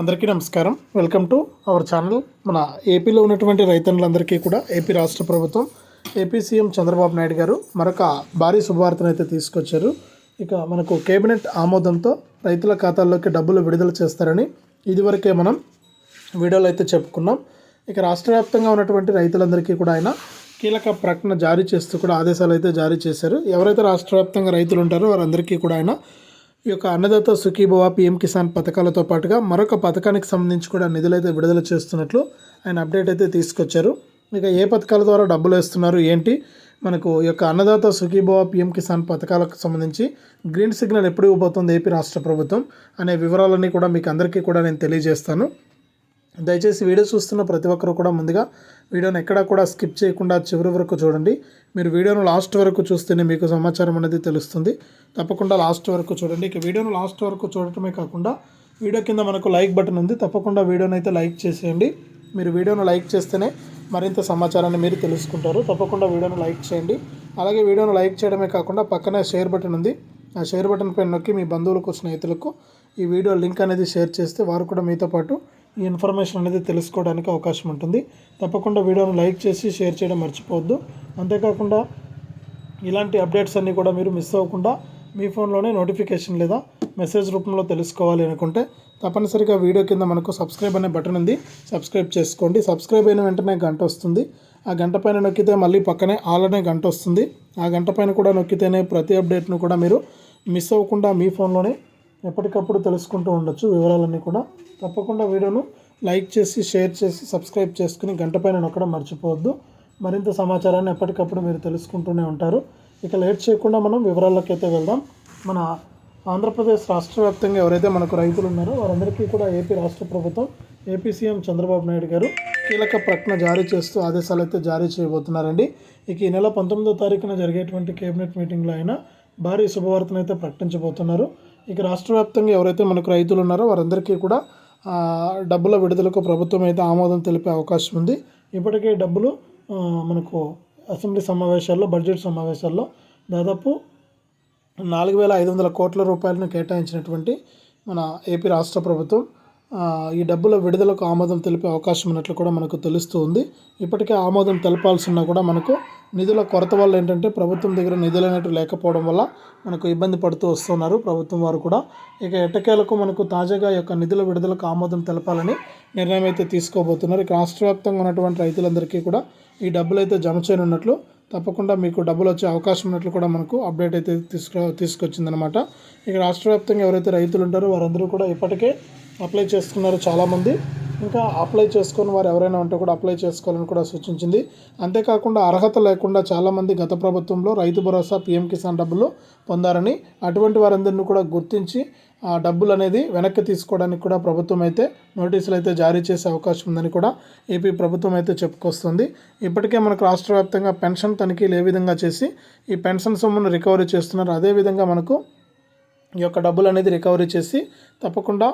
అందరికీ నమస్కారం. Welcome to our channel. మన ఏపీలో ఉన్నటువంటి రైతన్నులందరికీ కూడా ఏపీ రాష్ట్ర ప్రభుత్వం ఏపీ సీఎం చంద్రబాబు నాయుడు గారు మరొక భారీ శుభవార్తను అయితే తీసుకొచ్చారు. ఇక మనకు కేబినెట్ ఆమోదంతో రైతుల ఖాతాల్లోకి డబ్బులు విడుదల చేస్తారని ఇదివరకే మనం వీడియోలో అయితే చెప్పుకున్నాం. ఇక రాష్ట్ర వ్యాప్తంగా ఉన్నటువంటి రైతులందరికీ కూడా ఆయన కీలక ప్రకటన జారీ చేస్తూ కూడా ఆదేశాలు అయితే జారీ చేశారు. ఎవరైతే రాష్ట్ర వ్యాప్తంగా రైతులు ఉంటారో వారందరికీ కూడా ఆయన ఈ యొక్క అన్నదాత సుఖీభవ పిఎం కిసాన్ పథకాలతో పాటుగా మరొక పథకానికి సంబంధించి కూడా నిధులైతే విడుదల చేస్తున్నట్లు ఆయన అప్డేట్ అయితే తీసుకొచ్చారు. ఇక ఏ పథకాల ద్వారా డబ్బులు వేస్తున్నారు ఏంటి? మనకు ఈ యొక్క అన్నదాత సుఖీభవ పిఎం కిసాన్ పథకాలకు సంబంధించి గ్రీన్ సిగ్నల్ ఎప్పుడు ఇవ్వబోతుంది ఏపీ రాష్ట్ర ప్రభుత్వం అనే వివరాలన్నీ కూడా మీకు అందరికీ కూడా నేను తెలియజేస్తాను. దయచేసి వీడియో చూస్తున్న ప్రతి ఒక్కరు కూడా ముందుగా వీడియోని ఎక్కడా కూడా స్కిప్ చేయకుండా చివరి వరకు చూడండి. మీరు వీడియోను లాస్ట్ వరకు చూస్తేనే మీకు సమాచారం అనేది తెలుస్తుంది. తప్పకుండా లాస్ట్ వరకు చూడండి. ఇక వీడియోను లాస్ట్ వరకు చూడటమే కాకుండా వీడియో కింద మనకు లైక్ బటన్ ఉంది. తప్పకుండా వీడియోని అయితే లైక్ చేసేయండి. మీరు వీడియోను లైక్ చేస్తేనే మరింత సమాచారాన్ని మీరు తెలుసుకుంటారు. తప్పకుండా వీడియోను లైక్ చేయండి. అలాగే వీడియోను లైక్ చేయడమే కాకుండా పక్కనే షేర్ బటన్ ఉంది. ఆ షేర్ బటన్ పైన నొక్కి మీ బంధువులకు స్నేహితులకు ఈ వీడియో లింక్ అనేది షేర్ చేస్తే వారు కూడా మీతో పాటు ఈ ఇన్ఫర్మేషన్ అనేది తెలుసుకోవడానికి అవకాశం ఉంటుంది. తప్పకుండా వీడియోను లైక్ చేసి షేర్ చేయడం మర్చిపోవద్దు. అంతేకాకుండా ఇలాంటి అప్డేట్స్ అన్నీ కూడా మీరు మిస్ అవ్వకుండా మీ ఫోన్లోనే నోటిఫికేషన్ లేదా మెసేజ్ రూపంలో తెలుసుకోవాలి అనుకుంటే తప్పనిసరిగా వీడియో కింద మనకు సబ్స్క్రైబ్ అనే బటన్ ఉంది. సబ్స్క్రైబ్ చేసుకోండి. సబ్స్క్రైబ్ అయిన వెంటనే గంట వస్తుంది. ఆ గంట పైన నొక్కితే మళ్ళీ పక్కనే ఆల్ అనే గంట వస్తుంది. ఆ గంట పైన కూడా నొక్కితేనే ప్రతి అప్డేట్ను కూడా మీరు మిస్ అవ్వకుండా మీ ఫోన్లోనే ఎప్పటికప్పుడు తెలుసుకుంటూ ఉండొచ్చు. వివరాలన్నీ కూడా తప్పకుండా వీడియోను లైక్ చేసి షేర్ చేసి సబ్స్క్రైబ్ చేసుకుని గంట పైన నొక్కడం మర్చిపోవద్దు. మరింత సమాచారాన్ని ఎప్పటికప్పుడు మీరు తెలుసుకుంటూనే ఉంటారు. ఇక లేట్ చేయకుండా మనం వివరాల్లోకి అయితే వెళ్దాం. మన ఆంధ్రప్రదేశ్ రాష్ట్ర వ్యాప్తంగా ఎవరైతే మనకు రైతులు ఉన్నారో వారందరికీ కూడా ఏపీ రాష్ట్ర ప్రభుత్వం ఏపీ సీఎం చంద్రబాబు నాయుడు గారు కీలక ప్రకటన జారీ చేస్తూ ఆదేశాలు అయితే జారీ చేయబోతున్నారండి. ఇక ఈ నెల పంతొమ్మిదో తారీఖున జరిగేటువంటి కేబినెట్ మీటింగ్లో అయినా భారీ శుభవార్తను అయితే ప్రకటించబోతున్నారు. ఇక రాష్ట్ర వ్యాప్తంగా ఎవరైతే మనకు రైతులు ఉన్నారో వారందరికీ కూడా డబ్బుల విడుదలకు ప్రభుత్వం అయితే ఆమోదం తెలిపే అవకాశం ఉంది. ఇప్పటికే డబ్బులు మనకు అసెంబ్లీ సమావేశాల్లో బడ్జెట్ సమావేశాల్లో దాదాపు నాలుగు వేల ఐదు వందల కోట్ల రూపాయలను కేటాయించినటువంటి మన ఏపీ రాష్ట్ర ప్రభుత్వం ఈ డబ్బుల విడుదలకు ఆమోదం తెలిపే అవకాశం ఉన్నట్లు కూడా మనకు తెలుస్తూ ఉంది. ఇప్పటికే ఆమోదం తెలపాల్సిన కూడా మనకు నిధుల కొరత వల్ల ఏంటంటే ప్రభుత్వం దగ్గర నిధులు అనేటివి లేకపోవడం వల్ల మనకు ఇబ్బంది పడుతూ వస్తున్నారు ప్రభుత్వం వారు కూడా. ఇక ఎట్టకేలకు మనకు తాజాగా యొక్క నిధుల విడుదలకు ఆమోదం తెలపాలని నిర్ణయం అయితే తీసుకోబోతున్నారు. ఇక రాష్ట్ర వ్యాప్తంగా ఉన్నటువంటి రైతులందరికీ కూడా ఈ డబ్బులు అయితే జమ చేయనున్నట్లు తప్పకుండా మీకు డబ్బులు వచ్చే అవకాశం ఉన్నట్లు కూడా మనకు అప్డేట్ అయితే తీసుకు తీసుకొచ్చిందనమాట ఇక రాష్ట్ర వ్యాప్తంగా ఎవరైతే రైతులు ఉంటారో వారందరూ కూడా ఇప్పటికే అప్లై చేసుకున్నారు చాలామంది. ఇంకా అప్లై చేసుకుని వారు ఎవరైనా ఉంటే కూడా అప్లై చేసుకోవాలని కూడా సూచించింది. అంతేకాకుండా అర్హత లేకుండా చాలామంది గత ప్రభుత్వంలో రైతు భరోసా పీఎం కిసాన్ డబ్బులు పొందారని అటువంటి వారందరినీ కూడా గుర్తించి డబ్బులు అనేది వెనక్కి తీసుకోవడానికి కూడా ప్రభుత్వం అయితే నోటీసులు అయితే జారీ చేసే అవకాశం ఉందని కూడా ఏపీ ప్రభుత్వం అయితే చెప్పుకొస్తుంది. ఇప్పటికే మనకు రాష్ట్ర వ్యాప్తంగా పెన్షన్ తనిఖీలు ఏ విధంగా చేసి ఈ పెన్షన్ సొమ్మును రికవరీ చేస్తున్నారు అదేవిధంగా మనకు ఈ యొక్క డబ్బులు అనేది రికవరీ చేసి తప్పకుండా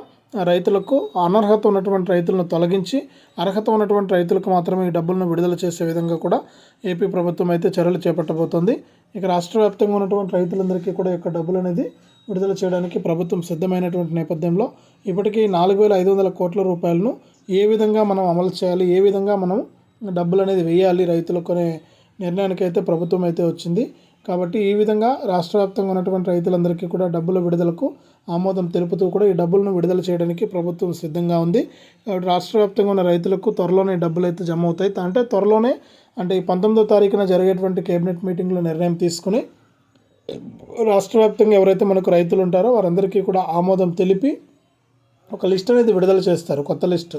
రైతులకు అనర్హత ఉన్నటువంటి రైతులను తొలగించి అర్హత ఉన్నటువంటి రైతులకు మాత్రమే ఈ డబ్బులను విడుదల చేసే విధంగా కూడా ఏపీ ప్రభుత్వం అయితే చర్యలు చేపట్టబోతోంది. ఇక రాష్ట్ర వ్యాప్తంగా ఉన్నటువంటి రైతులందరికీ కూడా ఈ యొక్క డబ్బులు అనేది విడుదల చేయడానికి ప్రభుత్వం సిద్ధమైనటువంటి నేపథ్యంలో ఇప్పటికీ నాలుగు వేల ఐదు వందల కోట్ల రూపాయలను ఏ విధంగా మనం అమలు చేయాలి ఏ విధంగా మనం డబ్బులు అనేది వేయాలి రైతులకు అనే నిర్ణయానికి అయితే ప్రభుత్వం అయితే వచ్చింది. కాబట్టి ఈ విధంగా రాష్ట్ర వ్యాప్తంగా ఉన్నటువంటి రైతులందరికీ కూడా డబ్బుల విడుదలకు ఆమోదం తెలుపుతూ కూడా ఈ డబ్బులను విడుదల చేయడానికి ప్రభుత్వం సిద్ధంగా ఉంది. కాబట్టి రాష్ట్ర వ్యాప్తంగా ఉన్న రైతులకు త్వరలోనే డబ్బులు అయితే జమ అవుతాయి. అంటే త్వరలోనే అంటే ఈ పంతొమ్మిదో తారీఖున జరిగేటువంటి కేబినెట్ మీటింగ్లో నిర్ణయం తీసుకుని రాష్ట్ర వ్యాప్తంగా ఎవరైతే మనకు రైతులు ఉంటారో వారందరికీ కూడా ఆమోదం తెలిపి ఒక లిస్ట్ అనేది విడుదల చేస్తారు కొత్త లిస్ట్.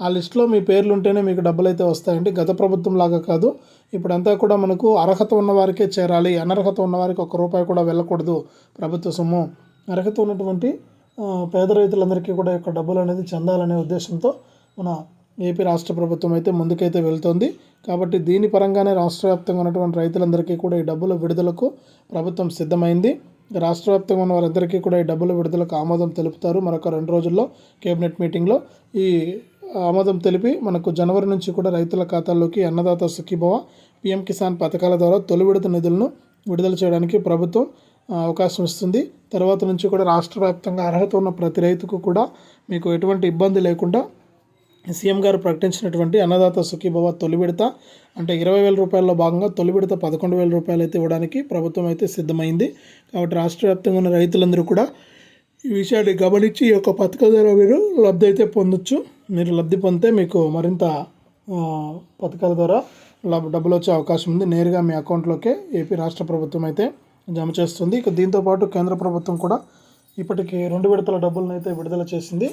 ఆ లిస్టులో మీ పేర్లు ఉంటేనే మీకు డబ్బులు అయితే వస్తాయండి. గత ప్రభుత్వం లాగా కాదు ఇప్పుడంతా కూడా మనకు అర్హత ఉన్న వారికే చేరాలి. అనర్హత ఉన్న వారికి ఒక్క రూపాయి కూడా వెళ్ళకూడదు ప్రభుత్వ సొమ్ము. అర్హత ఉన్నటువంటి పేద రైతులందరికీ కూడా యొక్క డబ్బులు అనేది చెందాలనే ఉద్దేశంతో మన ఏపీ రాష్ట్ర ప్రభుత్వం అయితే ముందుకైతే వెళ్తోంది. కాబట్టి దీని పరంగానే రాష్ట్ర వ్యాప్తంగా ఉన్నటువంటి రైతులందరికీ కూడా ఈ డబ్బుల విడుదలకు ప్రభుత్వం సిద్ధమైంది. రాష్ట్ర వ్యాప్తంగా ఉన్న వారందరికీ కూడా ఈ డబ్బుల విడుదలకు ఆమోదం తెలుపుతారు. మరొక రెండు రోజుల్లో కేబినెట్ మీటింగ్లో ఈ ఆమోదం తెలిపి మనకు జనవరి నుంచి కూడా రైతుల ఖాతాల్లోకి అన్నదాత సుఖీభవ పిఎం కిసాన్ పథకాల ద్వారా తొలి విడత నిధులను విడుదల చేయడానికి ప్రభుత్వం అవకాశం ఇస్తుంది. తర్వాత నుంచి కూడా రాష్ట్ర వ్యాప్తంగా అర్హత ఉన్న ప్రతి రైతుకు కూడా మీకు ఎటువంటి ఇబ్బంది లేకుండా సీఎం గారు ప్రకటించినటువంటి అన్నదాత సుఖీభవ తొలి విడత అంటే ఇరవై వేల రూపాయల్లో భాగంగా తొలి విడత పదకొండు వేల రూపాయలు అయితే ఇవ్వడానికి ప్రభుత్వం అయితే సిద్ధమైంది. కాబట్టి రాష్ట్ర వ్యాప్తంగా ఉన్న రైతులందరూ కూడా ఈ విషయాన్ని గమనించి ఈ యొక్క పథకం ద్వారా మీరు లబ్ధి అయితే పొందొచ్చు. మీరు లబ్ధి పొందితే మీకు మరింత పథకాల ద్వారా లబ్ డబ్బులు వచ్చే అవకాశం ఉంది. నేరుగా మీ అకౌంట్లోకే ఏపీ రాష్ట్ర ప్రభుత్వం అయితే జమ చేస్తుంది. ఇక దీంతోపాటు కేంద్ర ప్రభుత్వం కూడా ఇప్పటికి రెండు విడతల డబ్బులను అయితే విడుదల చేసింది.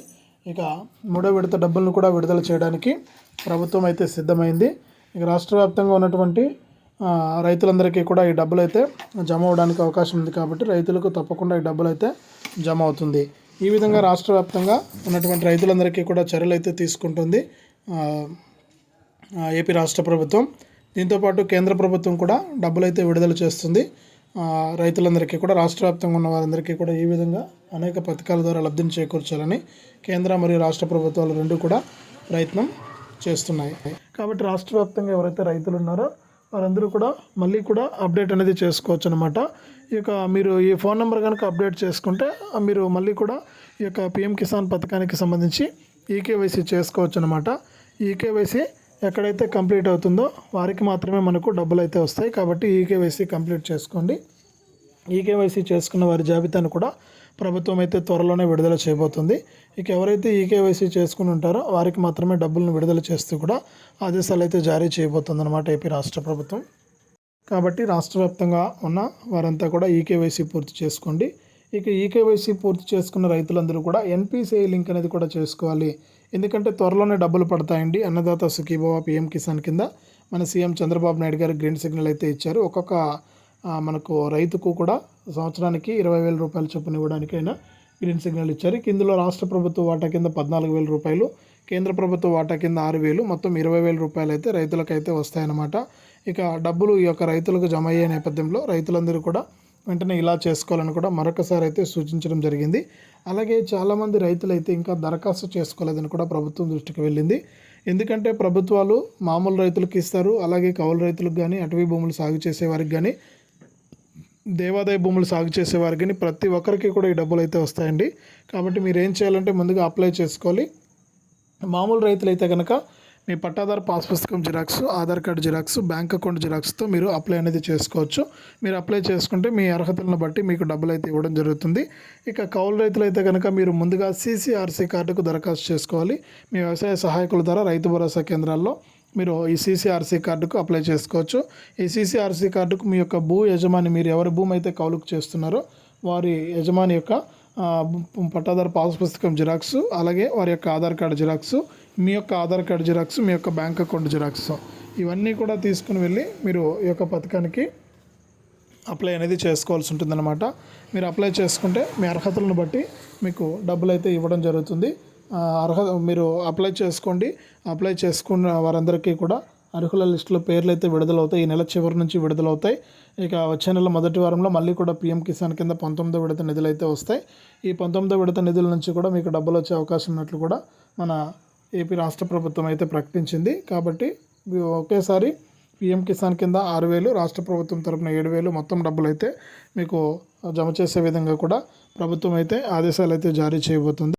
ఇక మూడో విడత డబ్బులను కూడా విడుదల చేయడానికి ప్రభుత్వం అయితే సిద్ధమైంది. ఇక రాష్ట్ర వ్యాప్తంగా ఉన్నటువంటి రైతులందరికీ కూడా ఈ డబ్బులు అయితే జమ అవడానికి అవకాశం ఉంది కాబట్టి రైతులకు తప్పకుండా ఈ డబ్బులు అయితే జమ అవుతుంది. ఈ విధంగా రాష్ట్ర వ్యాప్తంగా ఉన్నటువంటి రైతులందరికీ కూడా చర్యలు అయితే తీసుకుంటుంది ఏపీ రాష్ట్ర ప్రభుత్వం. దీంతోపాటు కేంద్ర ప్రభుత్వం కూడా డబ్బులు అయితే విడుదల చేస్తుంది. రైతులందరికీ కూడా రాష్ట్ర వ్యాప్తంగా ఉన్న వారందరికీ కూడా ఈ విధంగా అనేక పథకాల ద్వారా లబ్ధిని చేకూర్చాలని కేంద్ర మరియు రాష్ట్ర ప్రభుత్వాలు రెండు కూడా ప్రయత్నం చేస్తున్నాయి. కాబట్టి రాష్ట్ర వ్యాప్తంగా ఎవరైతే రైతులు ఉన్నారో వారందరూ కూడా మళ్ళీ కూడా అప్డేట్ అనేది చేసుకోవచ్చు అనమాట ఈ యొక్క మీరు ఈ ఫోన్ నెంబర్ కనుక అప్డేట్ చేసుకుంటే మీరు మళ్ళీ కూడా ఈ యొక్క పిఎం కిసాన్ పథకానికి సంబంధించి ఈకేవైసీ చేసుకోవచ్చు అనమాట ఈకేవైసీ ఎక్కడైతే కంప్లీట్ అవుతుందో వారికి మాత్రమే మనకు డబ్బులు అయితే వస్తాయి. కాబట్టి ఈకేవైసీ కంప్లీట్ చేసుకోండి. ఈకేవైసీ చేసుకున్న వారి జాబితాను కూడా ప్రభుత్వం అయితే త్వరలోనే విడుదల చేయబోతుంది. ఇక ఎవరైతే ఈకేవైసీ చేసుకుని ఉంటారో వారికి మాత్రమే డబ్బులను విడుదల చేస్తూ కూడా ఆదేశాలు అయితే జారీ చేయబోతుంది అనమాట ఏపీ రాష్ట్ర ప్రభుత్వం. కాబట్టి రాష్ట్ర వ్యాప్తంగా ఉన్న వారంతా కూడా ఈకేవైసీ పూర్తి చేసుకోండి. ఇక ఈకేవైసీ పూర్తి చేసుకున్న రైతులందరూ కూడా ఎన్పిసిఐ లింక్ అనేది కూడా చేసుకోవాలి. ఎందుకంటే త్వరలోనే డబ్బులు పడతాయండి. అన్నదాత సుఖీభవ పిఎం కిసాన్ కింద మన సీఎం చంద్రబాబు నాయుడు గారు గ్రీన్ సిగ్నల్ అయితే ఇచ్చారు. ఒక్కొక్క మనకు రైతుకు కూడా సంవత్సరానికి ఇరవై వేల రూపాయలు చొప్పున ఇవ్వడానికైనా గ్రీన్ సిగ్నల్ ఇచ్చారు. ఇందులో రాష్ట్ర ప్రభుత్వ వాటా కింద పద్నాలుగు వేల రూపాయలు కేంద్ర ప్రభుత్వ వాటా కింద ఆరు వేలు మొత్తం ఇరవై వేల రూపాయలు అయితే రైతులకైతే వస్తాయన్నమాట. ఇక డబ్బులు ఈ యొక్క రైతులకు జమ అయ్యే నేపథ్యంలో రైతులందరూ కూడా వెంటనే ఇలా చేసుకోవాలని కూడా మరొకసారి అయితే సూచించడం జరిగింది. అలాగే చాలామంది రైతులు అయితే ఇంకా దరఖాస్తు చేసుకోలేదని కూడా ప్రభుత్వం దృష్టికి వెళ్ళింది. ఎందుకంటే ప్రభుత్వాలు మామూలు రైతులకు ఇస్తారు అలాగే కౌలు రైతులకు కానీ అటవీ భూములు సాగు చేసేవారికి కానీ దేవాదాయ భూములు సాగు చేసేవారికి కానీ ప్రతి ఒక్కరికి కూడా ఈ డబ్బులు అయితే వస్తాయండి. కాబట్టి మీరు ఏం చేయాలంటే ముందుగా అప్లై చేసుకోవాలి. మామూలు రైతులు అయితే కనుక మీ పట్టాదారు పాస్ పుస్తకం xerox Aadhaar card xerox bank account జిరాక్స్తో మీరు అప్లై అనేది చేసుకోవచ్చు. మీరు అప్లై చేసుకుంటే మీ అర్హతలను బట్టి మీకు డబ్బులు అయితే ఇవ్వడం జరుగుతుంది. ఇక కౌలు రైతులు అయితే కనుక మీరు ముందుగా సీసీఆర్సీ కార్డుకు దరఖాస్తు చేసుకోవాలి. మీ వ్యవసాయ సహాయకుల ద్వారా రైతు భరోసా కేంద్రాల్లో మీరు ఈ సీసీఆర్సీ కార్డుకు అప్లై చేసుకోవచ్చు. ఈ సీసీఆర్సీ కార్డుకు మీ యొక్క భూ యజమాని మీరు ఎవరి భూమి అయితే కౌలుకు చేస్తున్నారో వారి యజమాని యొక్క పట్టాదారు పాస్ పుస్తకం జిరాక్స్ అలాగే వారి యొక్క ఆధార్ కార్డు జిరాక్స్ మీ యొక్క ఆధార్ కార్డు జిరాక్స్ మీ యొక్క బ్యాంక్ అకౌంట్ జిరాక్స్. ఇవన్నీ కూడా తీసుకుని వెళ్ళి మీరు ఈ యొక్క పథకానికి అప్లై అనేది చేసుకోవాల్సి ఉంటుందన్నమాట. మీరు అప్లై చేసుకుంటే మీ అర్హతలను బట్టి మీకు డబ్బులు అయితే ఇవ్వడం జరుగుతుంది. అర్హత మీరు అప్లై చేసుకోండి. అప్లై చేసుకున్న వారందరికీ కూడా అర్హుల లిస్టులో పేర్లు అయితే విడుదలవుతాయి. ఈ నెల చివరి నుంచి విడుదలవుతాయి. ఇక వచ్చే నెల మొదటి వారంలో మళ్ళీ కూడా పీఎం కిసాన్ కింద పంతొమ్మిదో విడత నిధులు అయితే వస్తాయి. ఈ పంతొమ్మిదో విడత నిధుల నుంచి కూడా మీకు డబ్బులు వచ్చే అవకాశం ఉన్నట్లు కూడా మన ఏపీ రాష్ట్ర ప్రభుత్వం అయితే ప్రకటించింది. కాబట్టి ఒకేసారి పీఎం కిసాన్ కింద ఆరు వేలు రాష్ట్ర ప్రభుత్వం తరపున ఏడు వేలు మొత్తం డబ్బులు అయితే మీకు జమ చేసే విధంగా కూడా ప్రభుత్వం అయితే ఆదేశాలు అయితే జారీ చేయబోతుంది.